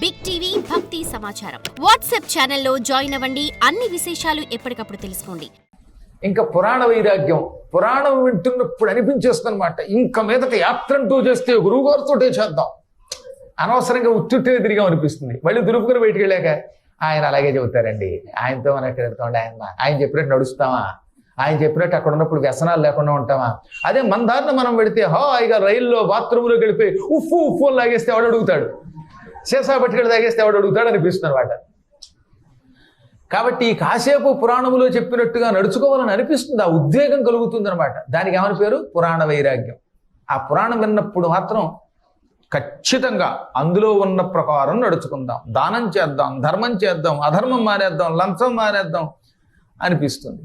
Big TV భక్తి సమాచారం. WhatsApp ఛానల్లో జాయిన్ అవ్వండి. అన్ని విశేషాలు ఎప్పటికప్పుడు తెలుసుకోండి. ఇంకా పురాణ వైరాగ్యం పురాణం వింటున్నప్పుడు అనిపించేస్తుంది అనమాట ఇంకా మీదట యాత్ర అంటూ చేస్తే గురువుగారితోటే చేద్దాం. అనవసరంగా ఉత్తుట్టే తిరిగా అనిపిస్తుంది. మళ్ళీ దురుపుకుని బయటికి వెళ్ళాక ఆయన అలాగే చెబుతారండి. ఆయనతో మనం ఎక్కడ వెళ్తామండి ఆయన ఆయన చెప్పినట్టు నడుస్తామా? ఆయన చెప్పినట్టు అక్కడ ఉన్నప్పుడు వ్యసనాలు లేకుండా ఉంటామా? అదే మన దారిన మనం పెడితే హాయిగా రైల్లో బాత్రూంలోకి వెళ్ళిపోయి ఉఫ్ఫు ఉప్పు లాగేస్తే వాడు అడుగుతాడు. సీసా పట్టుకెళ్ళి తాగేస్తే ఎవడు అడుగుతాడు అనిపిస్తుంది అనమాట కాబట్టి ఈ కాసేపు పురాణములో చెప్పినట్టుగా నడుచుకోవాలని అనిపిస్తుంది ఆ ఉద్వేగం కలుగుతుంది అనమాట దానికి ఏమని పేరు? పురాణ వైరాగ్యం. ఆ పురాణం విన్నప్పుడు మాత్రం ఖచ్చితంగా అందులో ఉన్న ప్రకారం నడుచుకుందాం. దానం చేద్దాం ధర్మం చేద్దాం అధర్మం మానేద్దాం లంచం మానేద్దాం అనిపిస్తుంది.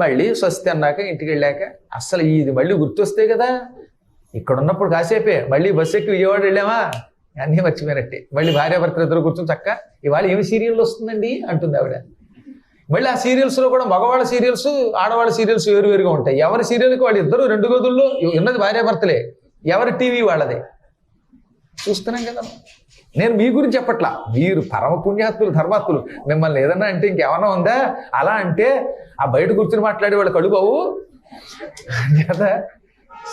మళ్ళీ స్వస్తి అన్నాక ఇంటికి వెళ్ళాక అసలు ఇది మళ్ళీ గుర్తొస్తే కదా ఇక్కడ ఉన్నప్పుడు కాసేపే మళ్ళీ బస్సు ఎక్కి విజయవాడ వెళ్ళామా? అన్నీ మర్చిపోయినట్టే. మళ్ళీ భార్యాభర్తలు ఇద్దరు కూర్చొని చక్క ఇవాళ ఏమి సీరియల్ వస్తుందండి? అంటుంది ఆవిడ. మళ్ళీ ఆ సీరియల్స్లో కూడా మగవాళ్ళ సీరియల్స్ ఆడవాళ్ళ సీరియల్స్ వేరువేరుగా ఉంటాయి. ఎవరి సీరియల్కి వాళ్ళు ఇద్దరు రెండు గదుల్లో ఉన్నది భార్యాభర్తలే. ఎవరి టీవీ వాళ్ళదే. చూస్తున్నాం కదా. నేను మీ గురించి చెప్పట్లా. మీరు పరమ పుణ్యాత్తులు ధర్మాత్తులు మిమ్మల్ని ఏదన్నా అంటే ఇంకేమన్నా ఉందా? అలా అంటే ఆ బయట కూర్చుని మాట్లాడే వాళ్ళు కడుబావు కదా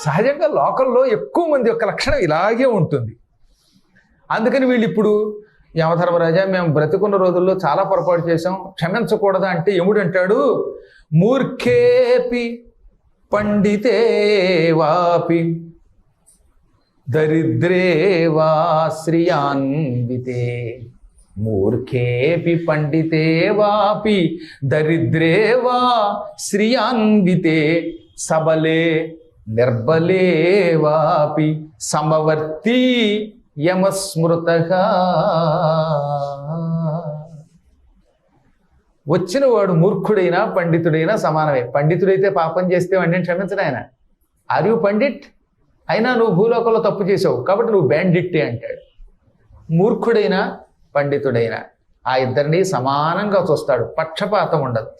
సహజంగా లోకల్లో ఎక్కువ మంది యొక్క లక్షణం ఇలాగే ఉంటుంది. అందుకని వీళ్ళు ఇప్పుడు యమధర్మరాజా మేము బ్రతికున్న రోజుల్లో చాలా పొరపాటు చేశాం. క్షమించకూడదా అంటే యముడు అంటాడు మూర్ఖేపి పండితే వాపి దరిద్రేవా శ్రియాన్వితే మూర్ఖేపి పండితే వాపి దరిద్రేవా శ్రియాన్వితే సబలే నిర్బలే వాపి సమవర్తి యమస్మృత. వచ్చిన వాడు మూర్ఖుడైనా పండితుడైనా సమానమే. పండితుడైతే పాపం చేస్తే వాడిని క్షమించడు ఆయన. Are you pandit? అయినా నువ్వు భూలోకంలో తప్పు చేసావు కాబట్టి నువ్వు బ్యాండిట్టే అంటాడు. మూర్ఖుడైనా పండితుడైనా ఆ ఇద్దరిని సమానంగా చూస్తాడు. పక్షపాతం ఉండదు.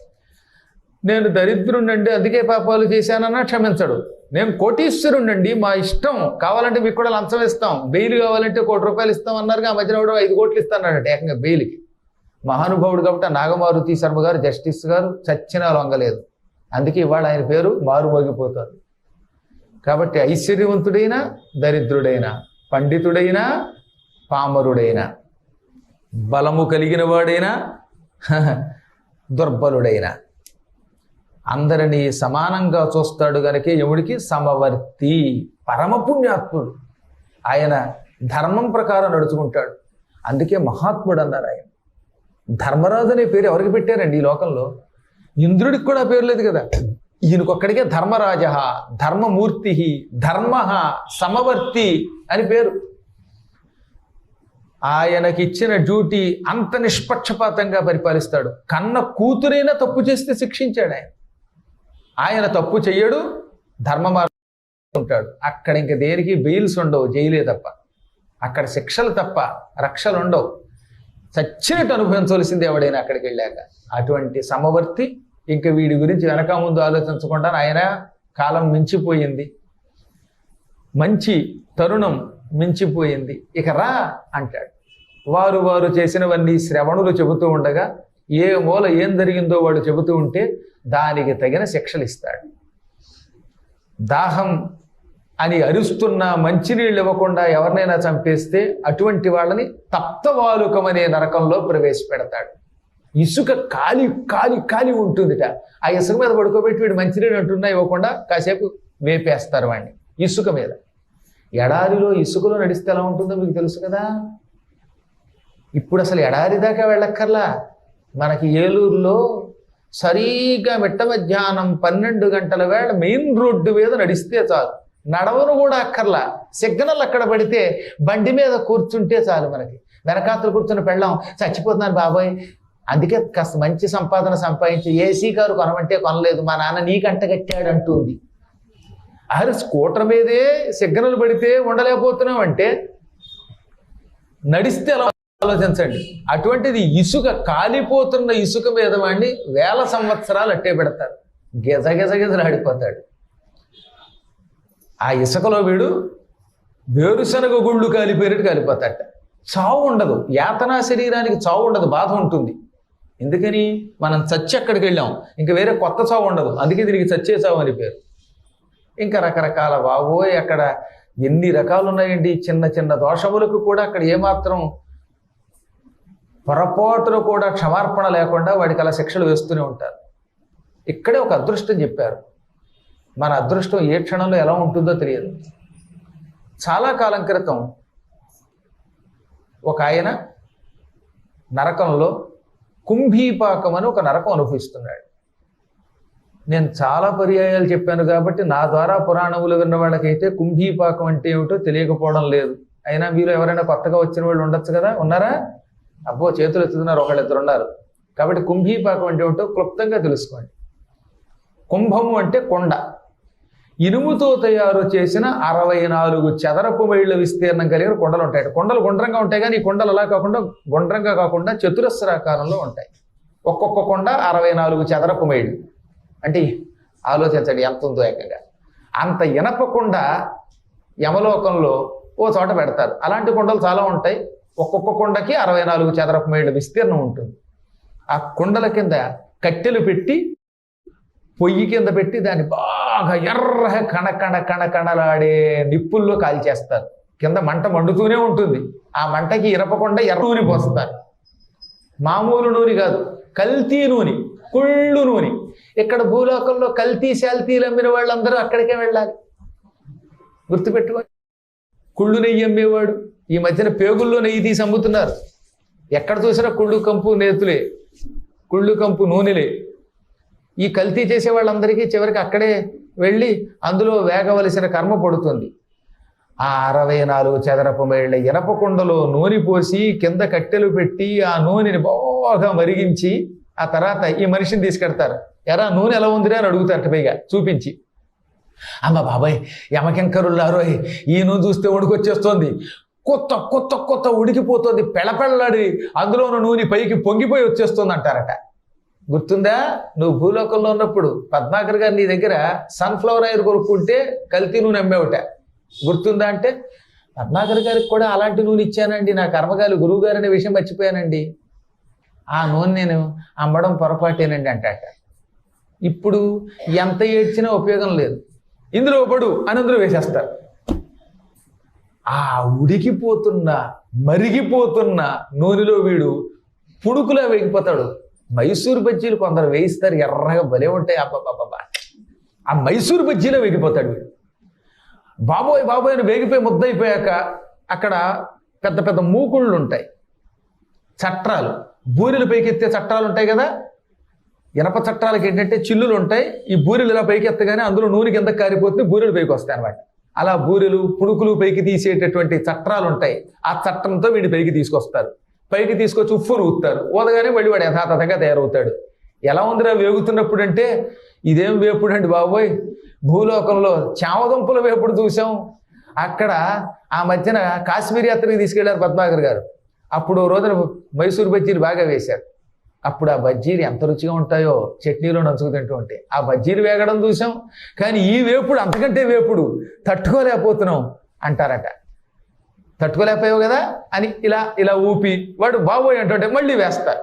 నేను దరిద్రుండండి అందుకే పాపాలు చేశానన్నా క్షమించడు. నేను కోటీశ్వరుండండి మా ఇష్టం. కావాలంటే మీకు కూడా లంచం ఇస్తాం. బెయిల్ కావాలంటే కోటి రూపాయలు ఇస్తాం అన్నారుగా ఆ మధ్యన కూడా ఐదు కోట్లు ఇస్తానన్నాడు ఏకంగా బెయిల్కి. మహానుభావుడు కాబట్టి నాగమారుతి శర్మ గారు జస్టిస్ గారు చచ్చిన లొంగలేదు అందుకే ఇవాళ ఆయన పేరు మారుమోగిపోతుంది. కాబట్టి ఐశ్వర్యవంతుడైనా దరిద్రుడైనా పండితుడైనా పామరుడైనా బలము కలిగిన వాడైనా దుర్బలుడైనా. అందరినీ సమానంగా చూస్తాడు గనక యముడికి సమవర్తి పరమపుణ్యాత్ముడు. ఆయన ధర్మం ప్రకారం నడుచుకుంటాడు. అందుకే మహాత్ముడు అన్నారు ఆయన. ధర్మరాజు అనే పేరు ఎవరికి పెట్టారండి ఈ లోకంలో? ఇంద్రుడికి కూడా పేరు లేదు కదా. ఈయనకొక్కడికే ధర్మరాజ ధర్మమూర్తి ధర్మ సమవర్తి అని పేరు. ఆయనకిచ్చిన డ్యూటీ అంత నిష్పక్షపాతంగా పరిపాలిస్తాడు. కన్న కూతురైనా తప్పు చేస్తే శిక్షించాడు ఆయన. ఆయన తప్పు చెయ్యడు ధర్మ ఉంటాడు. అక్కడ ఇంక దేనికి బెయిల్స్ ఉండవు జైలే తప్ప. అక్కడ శిక్షలు తప్ప రక్షలు ఉండవు. చచ్చినట్టు అనుభవించవలసింది ఎవడైనా అక్కడికి వెళ్ళాక. అటువంటి సమవర్తి ఇంక వీడి గురించి వెనక ముందు ఆలోచించకుండా ఆయన కాలం మించిపోయింది. మంచి తరుణం మించిపోయింది. ఇక రా అంటాడు. వారు వారు చేసినవన్నీ శ్రవణులు చెబుతూ ఉండగా ఏ మూల ఏం జరిగిందో వాడు చెబుతూ ఉంటే దానికి తగిన శిక్షలు ఇస్తాడు. దాహం అని అరుస్తున్న మంచినీళ్ళు ఇవ్వకుండా ఎవరినైనా చంపేస్తే అటువంటి వాళ్ళని తప్తవాలుకమనే నరకంలో ప్రవేశపెడతాడు. ఇసుక కాలి కాలి కాలి ఉంటుందిట. ఆ ఇసుక మీద పడుకోబెట్టి వీడు మంచినీళ్ళు అంటున్నా ఇవ్వకుండా కాసేపు వేపేస్తారు వాడిని ఇసుక మీద. ఎడారిలో ఇసుకలో నడిస్తే ఎలా ఉంటుందో మీకు తెలుసు కదా? ఇప్పుడు అసలు ఎడారి దాకా వెళ్ళక్కర్లా. మనకి ఏలూరులో సరిగా మిట్ట మధ్యాహ్నం పన్నెండు గంటల వేళ మెయిన్ రోడ్డు మీద నడిస్తే చాలు. నడవను కూడా అక్కర్లా. సిగ్నల్ అక్కడ పడితే బండి మీద కూర్చుంటే చాలు మనకి. వెనకాతలు కూర్చుని పెళ్ళాం. చచ్చిపోతున్నాను బాబాయ్. అందుకే కాస్త మంచి సంపాదన సంపాదించి ఏసీ కారు కొనమంటే కొనలేదు. మా నాన్న నీకంట కట్టాడు అంటుంది అరే స్కూటర్ మీదే సిగ్నల్ పడితే ఉండలేకపోతున్నాం అంటే నడిస్తే ఎలా ఆలోచించండి. అటువంటిది ఇసుక కాలిపోతున్న ఇసుక మీద వాడిని వేల సంవత్సరాలు అట్టే పెడతారు. గెజ ఆ ఇసుకలో వీడు వేరుశనగ గుళ్ళు కాలిపోయినట్టు కాలిపోతాట చావు ఉండదు. యాతనా శరీరానికి చావు ఉండదు. బాధ ఉంటుంది. ఎందుకని? మనం చచ్చి అక్కడికి వెళ్ళాం. ఇంకా వేరే కొత్త చావు ఉండదు. అందుకే దీనికి చచ్చే చావు అని పేరు. ఇంకా రకరకాల బాబోయ్ అక్కడ ఎన్ని రకాలు ఉన్నాయండి చిన్న చిన్న దోషములకు కూడా అక్కడ ఏమాత్రం పొరపాటును కూడా క్షమార్పణ లేకుండా వాడికి అలా శిక్షలు వేస్తూనే ఉంటారు. ఇక్కడే ఒక అదృష్టం చెప్పారు. మన అదృష్టం ఏ క్షణంలో ఎలా ఉంటుందో తెలియదు. చాలా కాలం క్రితం ఒక ఆయన నరకంలో కుంభీపాకం అని ఒక నరకం అనుభవిస్తున్నాడు. నేను చాలా పర్యాయాలు చెప్పాను కాబట్టి నా ద్వారా పురాణములు విన్న వాళ్ళకైతే కుంభీపాకం అంటే ఏమిటో తెలియకపోవడం లేదు. అయినా మీరు ఎవరైనా కొత్తగా వచ్చిన వాళ్ళు ఉండొచ్చు కదా? ఉన్నారా? అబ్బో చేతులు ఎత్తుతున్నారు ఒకళ్ళిద్దరు ఉన్నారు కాబట్టి కుంభీపాకం అంటే ఏమిటో క్లుప్తంగా తెలుసుకోండి. కుంభము అంటే కొండ. ఇనుముతో తయారు చేసిన అరవై నాలుగు చదరపు మైళ్ళ విస్తీర్ణం కలిగిన కొండలు ఉంటాయి. కొండలు గుండ్రంగా ఉంటాయి కానీ ఈ కొండలు అలా కాకుండా గుండ్రంగా కాకుండా చతురస్రాకారంలో ఉంటాయి. ఒక్కొక్క కొండ అరవై నాలుగు చదరపు మైళ్ళు అంటే ఆలోచించండి ఎంత ఉందో ఏకంగా. అంత ఇనపకుండా యమలోకంలో ఓ చోట పెడతారు. అలాంటి కొండలు చాలా ఉంటాయి. ఒక్కొక్క కొండకి అరవై నాలుగు చదరపు మైళ్ళ విస్తీర్ణం ఉంటుంది. ఆ కొండల కింద కట్టెలు పెట్టి పొయ్యి కింద పెట్టి దాన్ని బాగా ఎర్ర కణ కణ కణ కణలాడే నిప్పుల్లో కాల్చేస్తారు. కింద మంట మండుతూనే ఉంటుంది. ఆ మంటకి ఇరపకుండా ఎర్ర నూనె పోస్తారు. మామూలు నూనె కాదు కల్తీ నూనె కుళ్ళు నూనె. ఇక్కడ భూలోకంలో కల్తీ శాల్తీలు అమ్మిన వాళ్ళందరూ అక్కడికే వెళ్ళాలి. గుర్తుపెట్టుకో కుళ్ళు నెయ్యి అమ్మేవాడు. ఈ మధ్యన పేగుల్లో నెయ్యి తీసి అమ్ముతున్నారు. ఎక్కడ చూసినా కుళ్ళు కంపు నేతులే కుళ్ళు కంపు నూనెలే. ఈ కల్తీ చేసే వాళ్ళందరికీ చివరికి అక్కడే వెళ్ళి అందులో వేగవలసిన కర్మ పడుతుంది. ఆ అరవై నాలుగు చదరపు మైళ్ళ ఇనప కుండలో నూనె పోసి కింద కట్టెలు పెట్టి ఆ నూనెని బాగా మరిగించి ఆ తర్వాత ఈ మనిషిని తీసుకెడతారు. ఎరా నూనె ఎలా ఉందిరా అని అడుగుతారట పైగా చూపించి. అమ్మ బాబాయ్ యమకెంకరులారో ఈ నూనె చూస్తే ఉడికొచ్చేస్తోంది. కొత్త కొత్త కొత్త ఉడికిపోతుంది పెళపెళ్ళడి అందులో ఉన్న నూనె పైకి పొంగిపోయి వచ్చేస్తుంది అంటారట. గుర్తుందా? నువ్వు భూలోకంలో ఉన్నప్పుడు పద్మాకర్ గారు నీ దగ్గర సన్ఫ్లవర్ ఆయిల్ కొనుక్కుంటే కల్తీ నూనె అమ్మేవట. గుర్తుందా అంటే? పద్మాకర్ గారికి కూడా అలాంటి నూనె ఇచ్చానండి. నా కర్మగాలి గురువు గారు అనే విషయం మర్చిపోయానండి. ఆ నూనె నేను అమ్మడం పొరపాటేనండి అంటాట ఇప్పుడు ఎంత ఏడ్చినా ఉపయోగం లేదు. ఇందులో పడు అని అందరూ వేసేస్తారు. ఆ ఉడికిపోతున్న మరిగిపోతున్న నూనెలో వీడు పుడుకులా వేగిపోతాడు. మైసూరు బజ్జీలు కొందరు వేయిస్తారు ఎర్రగా భలే ఉంటాయి. అబ్బబ్బబ్బా ఆ మైసూరు బజ్జీలో వేగిపోతాడు వీడు. బాబోయ్ బాబోయ్ అని వేగిపోయి ముద్దయిపోయాక అక్కడ పెద్ద పెద్ద మూకుళ్ళు ఉంటాయి. చట్రాలు. బూరెలు పైకెత్తే చట్రాలు ఉంటాయి కదా? ఇనప చట్రాలకి ఏంటంటే చిల్లులు ఉంటాయి. ఈ బూరెలు ఇలా పైకి ఎత్తగానే అందులో నూనె కింద కారిపోతుంది బూరెలు పైకి వస్తాయి అనమాట అలా బూరెలు పుణుకులు పైకి తీసేటటువంటి చట్రాలు ఉంటాయి ఆ చట్టంతో వీడి పైకి తీసుకొస్తారు. పైకి తీసుకొచ్చి ఉప్పును ఊతారు ఊదగానే మళ్ళీ వాడు యథాతథంగా తయారవుతాడు. ఎలా ఉందిరా వేగుతున్నప్పుడు అంటే ఇదేం వేపుడు అండి బాబోయ్? భూలోకంలో చామదుంపల వేపుడు చూసాం అక్కడ ఆ మధ్యన కాశ్మీర్ యాత్రకి తీసుకెళ్ళారు పద్మాకర్ గారు. అప్పుడు రోజున మైసూర్ బజ్జీలు బాగా వేశారు. అప్పుడు ఆ బజ్జీలు ఎంత రుచిగా ఉంటాయో చట్నీలో నంచుకు తింటూ ఉంటే ఆ బజ్జీలు వేగడం చూసాం కానీ ఈ వేపుడు అంతకంటే వేపుడు తట్టుకోలేకపోతున్నాం అంటారట. తట్టుకోలేకపోయావు కదా అని ఇలా ఇలా ఊపి వాడు బాబోయ్ అంటుంటే మళ్ళీ వేస్తారు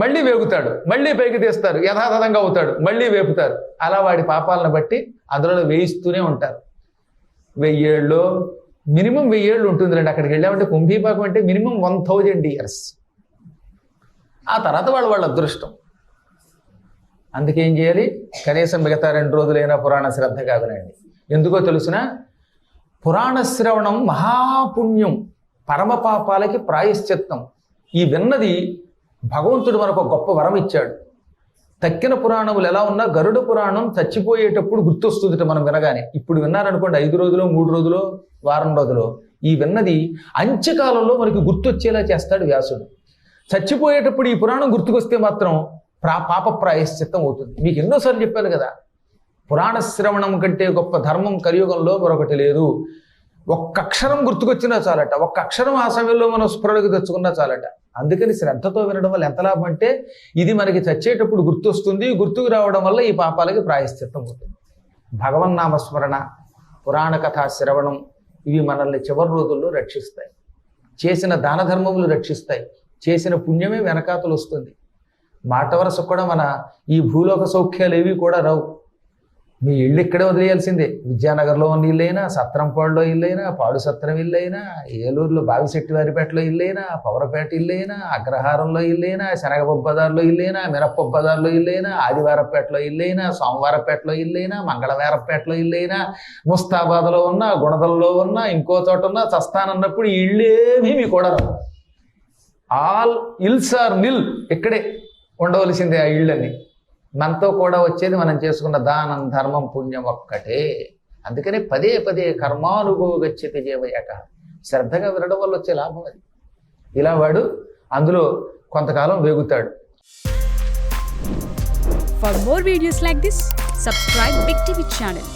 మళ్ళీ వేగుతాడు మళ్ళీ పైకి తీస్తారు యథాతథంగా అవుతాడు మళ్ళీ వేపుతారు. అలా వాడి పాపాలను బట్టి అందులో వేయిస్తూనే ఉంటారు. వెయ్యేళ్ళు మినిమం వెయ్యేళ్ళు ఉంటుందిలేండి. అక్కడికి వెళ్ళామంటే కుంభీపాకం అంటే మినిమం వన్ థౌజండ్ ఇయర్స్ ఆ తర్వాత వాళ్ళు వాళ్ళ అదృష్టం. అందుకేం చేయాలి? కనీసం మిగతా రెండు రోజులైనా పురాణ శ్రద్ధ వినండి ఎందుకో తెలుసిన? పురాణ శ్రవణం మహాపుణ్యం పరమ పాపాలకి ప్రాయశ్చిత్తం. ఈ విన్నది భగవంతుడు మనకు ఒక గొప్ప వరం ఇచ్చాడు. తక్కిన పురాణములు ఎలా ఉన్నా గరుడ పురాణం చచ్చిపోయేటప్పుడు గుర్తొస్తుంది మనం వినగానే. ఇప్పుడు విన్నారనుకోండి ఐదు రోజులు మూడు రోజులు వారం రోజులు. ఈ విన్నది అంత్యకాలంలో మనకి గుర్తొచ్చేలా చేస్తాడు వ్యాసుడు. చచ్చిపోయేటప్పుడు ఈ పురాణం గుర్తుకొస్తే మాత్రం ప్రా పాప ప్రాయశ్చిత్తం అవుతుంది. మీకు ఎన్నోసార్లు చెప్పాను కదా పురాణ శ్రవణం కంటే గొప్ప ధర్మం కలియుగంలో మరొకటి లేదు. ఒక్క అక్షరం గుర్తుకొచ్చినా చాలట ఒక్క అక్షరం ఆ సమయంలో మనం స్ఫురణకు తెచ్చుకున్నా చాలట. అందుకని శ్రద్ధతో వినడం వల్ల ఎంత లాభం అంటే ఇది మనకి చచ్చేటప్పుడు గుర్తొస్తుంది గుర్తుకు రావడం వల్ల ఈ పాపాలకి ప్రాయశ్చిత్తం అవుతుంది. భగవన్నామస్మరణ పురాణ కథా శ్రవణం ఇవి మనల్ని చివరి రోజుల్లో రక్షిస్తాయి. చేసిన దాన ధర్మములు రక్షిస్తాయి. చేసిన పుణ్యమే వెనకాతలు వస్తుంది. మాట వరస కూడా మన ఈ భూలోక సౌఖ్యాలు ఏవి కూడా రావు. మీ ఇల్లు ఇక్కడే వదిలేయాల్సిందే. విద్యానగర్లో ఉన్న ఇల్లైనా సత్రంపాడులో ఇల్లైనా పాడు సత్రం ఇల్లైనా ఏలూరులో బావిశెట్టివారిపేటలో ఇల్లైనా పవరపేట ఇల్లైనా అగ్రహారంలో ఇల్లైనా శనగపబ్బదారులో ఇల్లైనా మినప్పబ్బదారులో ఇల్లైనా ఆదివారపేటలో ఇల్లైనా సోమవారపేటలో ఇల్లైనా మంగళవారపేటలో ఇల్లైనా ముస్తాబాద్లో ఉన్న గుణదల్లో ఉన్న ఇంకో చోట ఉన్న చస్తానన్నప్పుడు ఇళ్ళేమీ మీ కూడా రావు. All ills are nil. ఇక్కడే ఉండవలసిందే ఆ ఇళ్ళని. మనతో కూడా వచ్చేది మనం చేసుకున్న దానం ధర్మం పుణ్యం ఒక్కటే. అందుకని పదే పదే కర్మానుభవగచ్చిత జీవయక శ్రద్ధగా వినడం వల్ల వచ్చే లాభం అది. ఇలా వాడు అందులో కొంతకాలం వేగుతాడు. For more videos like this subscribe big TV channel